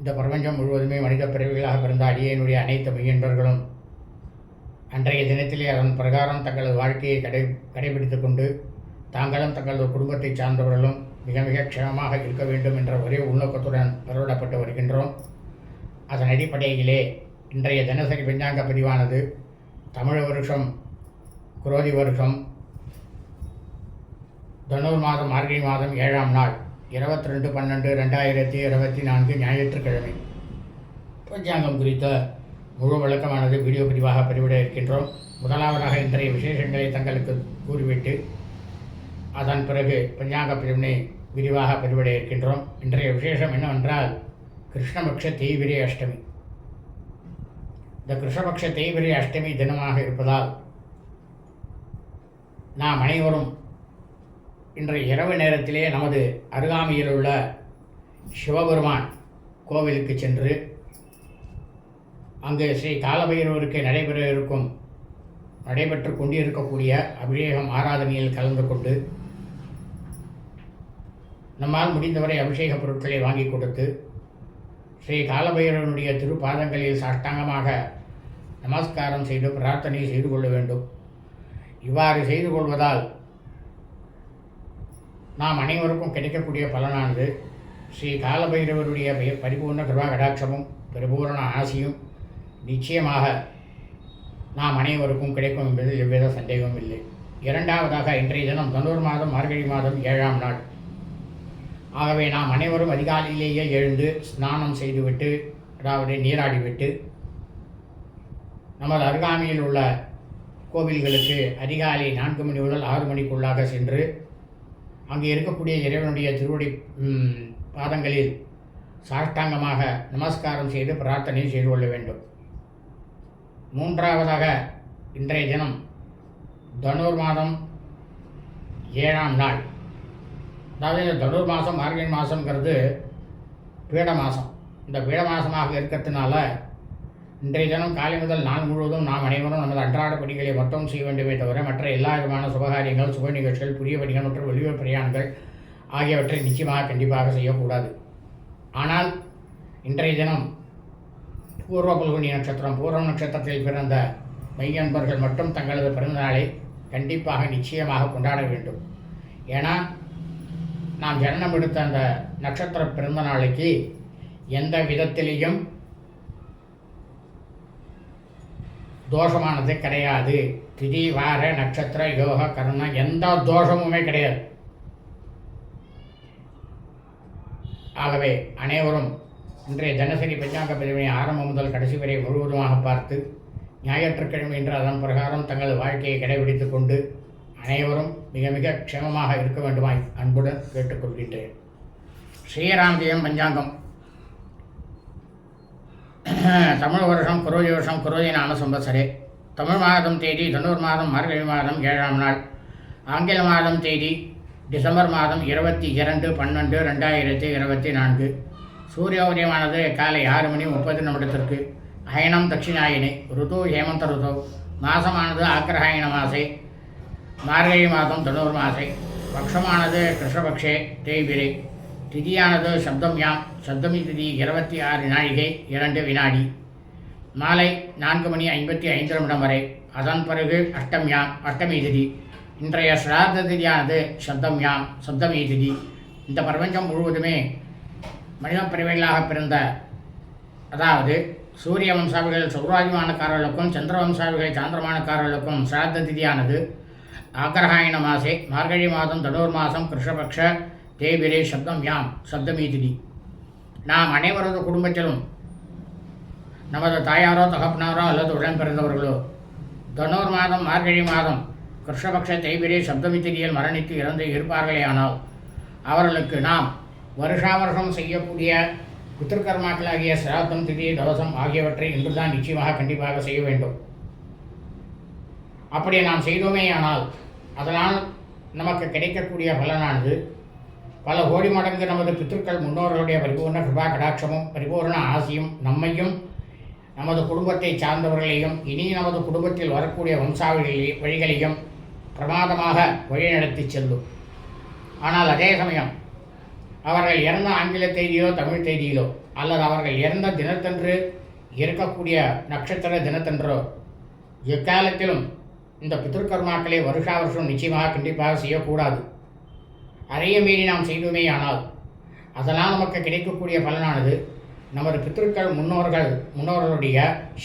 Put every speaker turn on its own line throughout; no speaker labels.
இந்த பிரபஞ்சம் முழுவதுமே மனித பிறவிகளாக பிறந்த அடியனுடைய அனைத்து மெய்யன்பர்களும் அன்றைய தினத்திலே அதன் பிரகாரம் தங்களது வாழ்க்கையை கடை கடைபிடித்து கொண்டு தாங்களும் தங்களது குடும்பத்தை சார்ந்தவர்களும் மிக மிக க்ஷமமாக இருக்க வேண்டும் என்ற ஒரே உள்நோக்கத்துடன் பெறவிடப்பட்டு வருகின்றோம். அதன் அடிப்படையிலே இன்றைய தினசரி பஞ்சாங்க பதிவானது தமிழ் வருஷம் குரோதி வருஷம் தனூர் மாதம் மார்கழி மாதம் ஏழாம் நாள். இருபத்தி ரெண்டு பன்னெண்டு ரெண்டாயிரத்தி இருபத்தி நான்கு ஞாயிற்றுக்கிழமை. பஞ்சாங்கம் குறித்த முழு விளக்கமானது வீடியோ பதிவாக பதிவிட இருக்கின்றோம். முதலாவதாக இன்றைய விசேஷங்களை தங்களுக்கு கூறிவிட்டு அதன் பிறகு பஞ்சாங்க பிரிவினை விரிவாக பதிவிட இருக்கின்றோம். இன்றைய விசேஷம் என்னவென்றால் கிருஷ்ணபக்ஷ தேய்பிரை அஷ்டமி. இந்த கிருஷ்ணபக்ஷ தேய்பிரை அஷ்டமி தினமாக இருப்பதால் நாம் அனைவரும் இன்றைய இரவு நேரத்திலே நமது அருகாமையில் உள்ள சிவபெருமான் கோவிலுக்கு சென்று அங்கு ஸ்ரீ காலபைரவருக்கு நடைபெற இருக்கும் நடைபெற்று கொண்டிருக்கக்கூடிய அபிஷேகம் ஆராதனையில் கலந்து கொண்டு நம்மால் முடிந்தவரை அபிஷேக பொருட்களை வாங்கி கொடுத்து ஸ்ரீ காலபைரவனுடைய திருப்பாதங்களில் சாஷ்டாங்கமாக நமஸ்காரம் செய்து பிரார்த்தனை செய்து கொள்ள வேண்டும். இவ்வாறு செய்து கொள்வதால் நாம் அனைவருக்கும் கிடைக்கக்கூடிய பலனானது ஸ்ரீ காலபைரவருடைய பரிபூர்ண கிருபா கடாட்சமும் பரிபூரண ஆசியும் நிச்சயமாக நாம் அனைவருக்கும் கிடைக்கும் என்பதில் எவ்வித சந்தேகமும் இல்லை. இரண்டாவதாக இன்றைய தினம் தனூர் மாதம் மார்கழி மாதம் ஏழாம் நாள். ஆகவே நாம் அனைவரும் அதிகாலையிலேயே எழுந்து ஸ்நானம் செய்துவிட்டு அதாவது நீராடிவிட்டு நமது அருகாமையில் உள்ள கோவில்களுக்கு அதிகாலை நான்கு மணி முதல் ஆறு மணிக்குள்ளாக சென்று அங்கே இருக்கக்கூடிய இறைவனுடைய திருவடி பாதங்களில் சாஷ்டாங்கமாக நமஸ்காரம் செய்து பிரார்த்தனை செய்து கொள்ள வேண்டும். மூன்றாவதாக இன்றைய தினம் தனுர் மாதம் ஏழாம் நாள். அதாவது இந்த தனுர் மாதம் மார்கழி மாதங்கிறது பீட மாதம். இந்த பீட மாதமாக இருக்கிறதுனால இன்றைய தினம் காலை முதல் நாள் முழுவதும் நாம் அனைவரும் நமது அன்றாட பணிகளை மட்டும் செய்ய வேண்டுமே தவிர மற்ற எல்லா விதமான சுபகாரியங்கள் சுப நிகழ்ச்சிகள் புதிய பணிகள் மற்றும் வெளியூர் பிரயாணங்கள் ஆகியவற்றை நிச்சயமாக கண்டிப்பாக செய்யக்கூடாது. ஆனால் இன்றைய தினம் பூர்வ பல்குனி நட்சத்திரம் பூர்வ நட்சத்திரத்தில் பிறந்த மெய்யன்பர்கள் மட்டும் தங்களது பிறந்தநாளை கண்டிப்பாக நிச்சயமாக கொண்டாட வேண்டும். ஏன்னா நாம் ஜனனம் எடுத்த அந்த நட்சத்திர பிறந்த நாளைக்கு எந்த விதத்திலையும் தோஷமானது கிடையாது. திதி வார நட்சத்திர யோக கர்ணம் எந்த தோஷமுமே கிடையாது. ஆகவே அனைவரும் இன்றைய தினசரி பஞ்சாங்க பதிவினை ஆரம்பம் முதல் கடைசி வரை முழுவதுமாக பார்த்து ஞாயிற்றுக்கிழமை என்று அதன் பிரகாரம் தங்கள் வாழ்க்கையை கடைபிடித்துக் கொண்டு அனைவரும் மிக மிக க்ஷேமமாக இருக்க வேண்டுமாய் அன்புடன் கேட்டுக்கொள்கின்றேன். ஸ்ரீராமஜெயம் பஞ்சாங்கம். தமிழ் வருஷம் குரோதி வருஷம் குரோதி நாம சம்பத்சரே தமிழ் மாதம் தேதி தனூர் மாதம் மார்கழி மாதம் ஏழாம் நாள். ஆங்கில மாதம் தேதி டிசம்பர் மாதம் இருபத்தி இரண்டு பன்னெண்டு ரெண்டாயிரத்தி இருபத்தி நான்கு. சூரிய உதயமானது காலை ஆறு மணி முப்பது நிமிடத்திற்கு. அயனம் தட்சிணாயினி ருது ஹேமந்த ருது. மாசமானது ஆக்கிரகாயண மாசே. மார்கழி மாதம் தனூர் மாசை. பக்ஷமானது கிருஷ்ணபக்ஷே தேய்பிரை. திதியானது சப்தம் யாம் சப்தமி திதி இருபத்தி ஆறு நாழிகை இரண்டு வினாடி. மாலை நான்கு மணி ஐம்பத்தி ஐந்து நிமிடம் வரை. அதன் பிறகு அஷ்டமியாம் அஷ்டமி திதி. இன்றைய சிராத திதியானது சப்தம்யாம் சப்தமி திதி. இந்த பிரபஞ்சம் முழுவதுமே மனித பிரிவைகளாக பிறந்த அதாவது சூரிய வம்சாவிகள் சௌராஜ்மானக்காரர்களுக்கும் சந்திர வம்சாவிகள் சாந்திரமானக்காரர்களுக்கும் சிரார்த்த திதியானது. ஆக்ரஹாயண மாசே மார்கழி மாதம் தனூர் மாதம் கிருஷ்ணபக்ஷ தேவிரே சப்தம் யாம் சப்தமி திதி நாம் அனைவரது குடும்பத்திலும் நமது தாயாரோ தகப்பனாரோ அல்லது உடன் பிறந்தவர்களோ தனூர் மாதம் மார்கழி மாதம் கிருஷ்ணபக்ஷ தேய்பிரே சப்தமி மரணித்து இறந்து இருப்பார்களேயானால் அவர்களுக்கு நாம் வருஷா வருஷம் செய்யக்கூடிய பித்திருக்கர்மாக்களாகிய சிராத்தம் திதி தவசம் ஆகியவற்றை இன்றுதான் நிச்சயமாக கண்டிப்பாக செய்ய வேண்டும். அப்படி நாம் செய்தோமே ஆனால் அதனால் நமக்கு கிடைக்கக்கூடிய பலனானது பல கோடி மடங்கு நமது பித்திருக்கள் முன்னோர்களுடைய பரிபூர்ண கிருபா கடாட்சமும் பரிபூர்ண ஆசியும் நம்மையும் நமது குடும்பத்தை சார்ந்தவர்களையும் இனி நமது குடும்பத்தில் வரக்கூடிய வம்சாவளி வழிகளையும் பிரமாதமாக வழிநடத்தி செல்லும். ஆனால் அதே சமயம் அவர்கள் இறந்த ஆங்கில தேதியிலோ தமிழ் தேதியிலோ அல்லது அவர்கள் இறந்த தினத்தன்று இருக்கக்கூடிய நட்சத்திர தினத்தன்றோ எக்காலத்திலும் இந்த பித்திருக்கர்மாக்களை வருஷா வருஷம் நிச்சயமாக கண்டிப்பாக செய்யக்கூடாது. அறைய மீறி நாம் செய்துமே ஆனால் அதனால் நமக்கு கிடைக்கக்கூடிய பலனானது நமது பித்திருக்கள் முன்னோர்கள் முன்னோர்களுடைய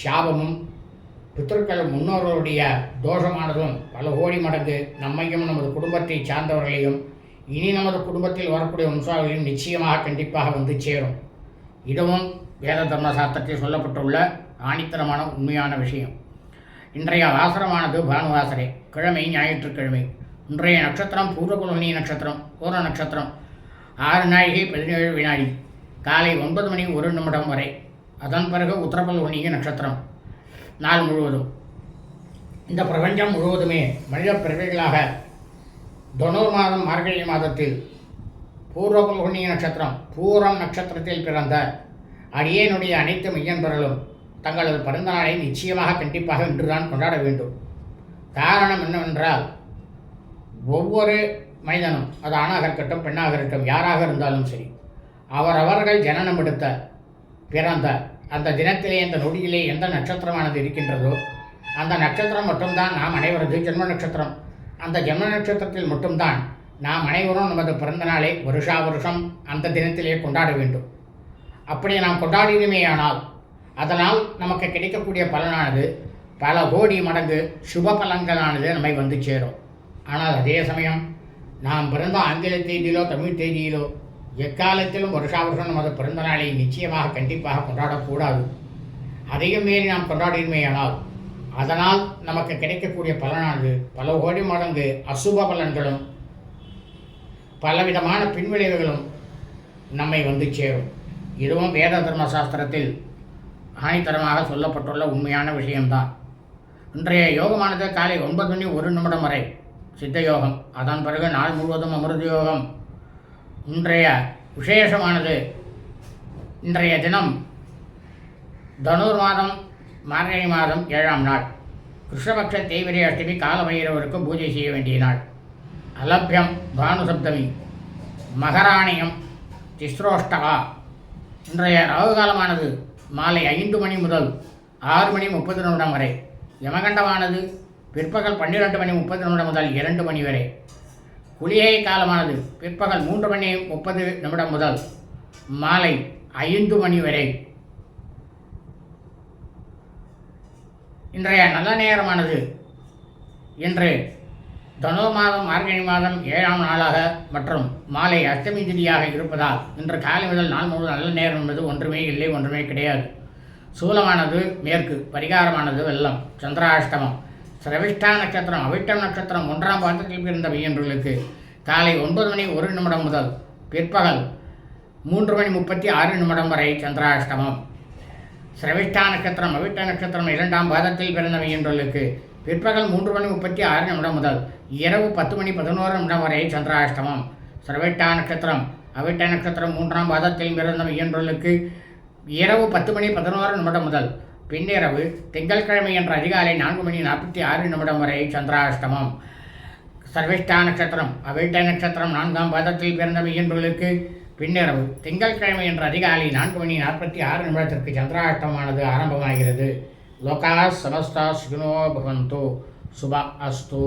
சாபமும் பித்திருக்கள் முன்னோர்களுடைய தோஷமானதும் பல கோடி மடங்கு நம்மையும் நமது குடும்பத்தை சார்ந்தவர்களையும் இனி நமது குடும்பத்தில் வரக்கூடிய வம்சாவளியும் நிச்சயமாக கண்டிப்பாக வந்து சேரும். இதுவும் வேத தர்ம சாஸ்திரத்தில் சொல்லப்பட்டுள்ள ஆணித்தரமான உண்மையான விஷயம். இன்றைய வாசனமானது பானுவாசரே. கிழமை ஞாயிற்றுக்கிழமை. இன்றைய நட்சத்திரம் பூர்வகுலமணி நட்சத்திரம் பூர்ண நட்சத்திரம். ஆறு நாழிகை பதினேழு வினாடி. காலை ஒன்பது மணி ஒரு நிமிடம் வரை. அதன் பிறகு உத்தரபல்வணிய நட்சத்திரம். நாள் முழுவதும். இந்த பிரபஞ்சம் முழுவதுமே மனித பிறவிகளாக தொண்ணூறு மாதம் மார்கழி மாதத்தில் பூர்வபல்குனி நட்சத்திரம் பூரம் நட்சத்திரத்தில் பிறந்த அடியேனுடைய அனைத்து மையன்பர்களும் தங்களது பிறந்த நாளை நிச்சயமாக கண்டிப்பாக இன்றுதான் கொண்டாட வேண்டும். காரணம் என்னவென்றால் ஒவ்வொரு மனிதனும் அது ஆணாக இருக்கட்டும் பெண்ணாக இருக்கட்டும் யாராக இருந்தாலும் சரி அவரவர்கள் ஜனனம் எடுத்த பிறந்த அந்த தினத்திலே அந்த நொடியிலே எந்த நட்சத்திரமானது இருக்கின்றதோ அந்த நட்சத்திரம் மட்டும்தான் நாம் அனைவரது ஜென்ம நட்சத்திரம். அந்த ஜென்ம நட்சத்திரத்தில் மட்டும்தான் நாம் அனைவரும் நமது பிறந்த நாளை வருஷா வருஷம் அந்த தினத்திலே கொண்டாட வேண்டும். அப்படி நாம் கொண்டாடினமேயானால் அதனால் நமக்கு கிடைக்கக்கூடிய பலனானது பல கோடி மடங்கு சுப பலன்களானது நம்மை வந்து சேரும். ஆனால் அதே சமயம் நாம் பிறந்த ஆங்கில தேதியிலோ தமிழ் தேதியிலோ எக்காலத்திலும் வருஷா வருஷம் நமது பிறந்த நாளை நிச்சயமாக கண்டிப்பாக கொண்டாடக்கூடாது. அதையும் மீறி நாம் கொண்டாடினமேயானால் அதனால் நமக்கு கிடைக்கக்கூடிய பலனானது பல கோடி மடங்கு அசுப பலன்களும் பலவிதமான பின்விளைவுகளும் நம்மை வந்து சேரும். இதுவும் வேத தர்ம சாஸ்திரத்தில் ஆணித்தரமாக சொல்லப்பட்டுள்ள உண்மையான விஷயம்தான். இன்றைய யோகமானது காலை ஒன்பது மணி ஒரு நிமிடம் வரை சித்த யோகம் அதன் பிறகு நாள் முழுவதும் அமிர்த யோகம் இன்றைய விசேஷமானது இன்றைய தினம் தனுர் மாதம் மார்கழி மாதம் ஏழாம் நாள். கிருஷ்ணபக்ஷ தேவிரை அஷ்டமி காலபைரவருக்கு பூஜை செய்ய வேண்டிய நாள். அலபியம் பானுசப்தமி மகராணியம் திஸ்ரோஷ்டகா. இன்றைய ராகு காலமானது மாலை ஐந்து மணி முதல் ஆறு மணி முப்பது நிமிடம் வரை. யமகண்டமானது பிற்பகல் பன்னிரெண்டு மணி முப்பது நிமிடம் முதல் இரண்டு மணி வரை. குளிகை காலமானது பிற்பகல் மூன்று மணி முப்பது நிமிடம் முதல் மாலை ஐந்து மணி வரை. இன்றைய நல்ல நேரமானது இன்று தனோ மாதம் மார்கழி மாதம் ஏழாம் நாளாக மற்றும் மாலை அஷ்டமி திதியாக இருப்பதால் இன்று காலை முதல் நாள் முழுவதும் நல்ல நேரம் என்பது ஒன்றுமே இல்லை ஒன்றுமே கிடையாது. சூலமானது மேற்கு பரிகாரமானது வெள்ளம் சந்திராஷ்டமம் சிரவிஷ்டா நட்சத்திரம் அவிட்டம் நட்சத்திரம் ஒன்றாம் பாதத்தில் பிறந்த பையன்களுக்கு காலை ஒன்பது மணி ஒரு நிமிடம் முதல் பிற்பகல் மூன்று மணி முப்பத்தி ஆறு நிமிடம் வரை சந்திராஷ்டமம். சிரவிஷ்டா நட்சத்திரம் அவிட்ட நட்சத்திரம் இரண்டாம் பாதத்தில் பிறந்த மையன்களுக்கு பிற்பகல் மூன்று மணி முப்பத்தி ஆறு நிமிடம் முதல் இரவு பத்து மணி பதினோரு நிமிடம் வரை சந்திராஷ்டமம். சிரவிட்டா நட்சத்திரம் அவிட்ட நட்சத்திரம் மூன்றாம் பாதத்தில் பிறந்த மையன்களுக்கு இரவு பத்து மணி பதினோரு நிமிடம் முதல் பின்னிரவு திங்கட்கிழமை என்ற அதிகாலை நான்கு மணி நாற்பத்தி ஆறு நிமிடம் வரை சந்திராஷ்டமம். சர்விஷ்டா நட்சத்திரம் அவிட்ட நட்சத்திரம் நான்காம் பாதத்தில் பிறந்த மையன்களுக்கு பின்னிரவு திங்கட்கிழமை என்ற அதிகாலை நான்கு மணி நாற்பத்தி ஆறு நிமிடத்திற்கு சந்திராஷ்டமானது ஆரம்பமாகிறது. லோகா சமஸ்தா சுகினோ பகவந்தோ சுப அஸ்து.